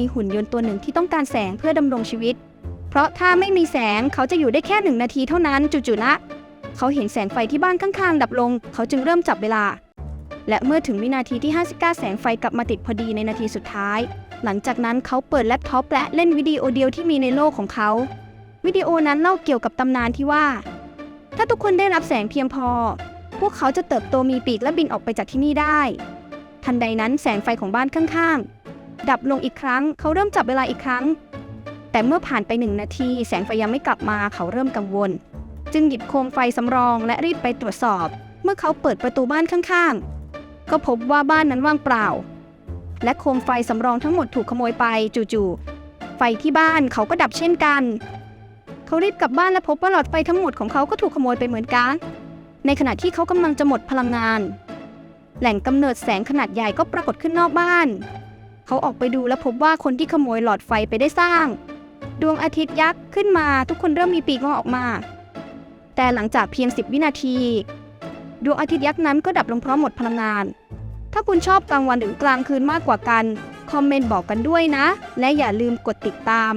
มีหุ่นยนต์ตัวหนึ่งที่ต้องการแสงเพื่อดำรงชีวิต เพราะถ้าไม่มีแสงเขาจะอยู่ได้แค่หนึ่งนาทีเท่านั้นจู่ๆนะ เขาเห็นแสงไฟที่บ้านข้างๆ ดับลง เขาจึงเริ่มจับเวลา และเมื่อถึงวินาทีที่ 59 แสงไฟกลับมาติดพอดีในนาทีสุดท้าย หลังจากนั้นเขาเปิดแล็ปท็อปและเล่นวิดีโอเดียวที่มีในโลกของเขา วิดีโอนั้นเล่าเกี่ยวกับตำนานที่ว่า ถ้าทุกคนได้รับแสงเพียงพอ พวกเขาจะเติบโตมีปีกและบินออกไปจากที่นี่ได้ ทันใดนั้นแสงไฟของบ้านข้างๆ ดับลงอีกครั้ง เขาเริ่มจับเวลาอีกครั้ง แต่เมื่อผ่านไปหนึ่งนาที แสงไฟยังไม่กลับมาเขาเริ่มกังวล จึงหยิบโคมไฟสำรองและรีบไปตรวจสอบ เมื่อเขาเปิดประตูบ้านข้างๆ ก็พบว่าบ้านนั้นว่างเปล่า และโคมไฟสำรองทั้งหมดถูกขโมยไปจู่ๆไฟที่บ้านเขาก็ดับเช่นกัน เขารีบกลับบ้านและพบว่าหลอดไฟทั้งหมดของเขาก็ถูกขโมยไปเหมือนกัน ในขณะที่เขากำลังจะหมดพลังงาน แหล่งกำเนิดแสงขนาดใหญ่ก็ปรากฏขึ้นนอกบ้าน เขาออกไปดูและพบว่าคนที่ขโมยหลอดไฟไปได้สร้าง ดวงอาทิตย์ยักษ์ขึ้นมาทุกคนเริ่มมีปีกงอกออกมา แต่หลังจากเพียง 10 วินาที ดวงอาทิตย์ยักษ์นั้นก็ดับลงเพราะหมดพลังงาน ถ้าคุณชอบกลางวันหรือกลางคืนมากกว่ากัน คอมเมนต์บอกกันด้วยนะ และอย่าลืมกดติดตาม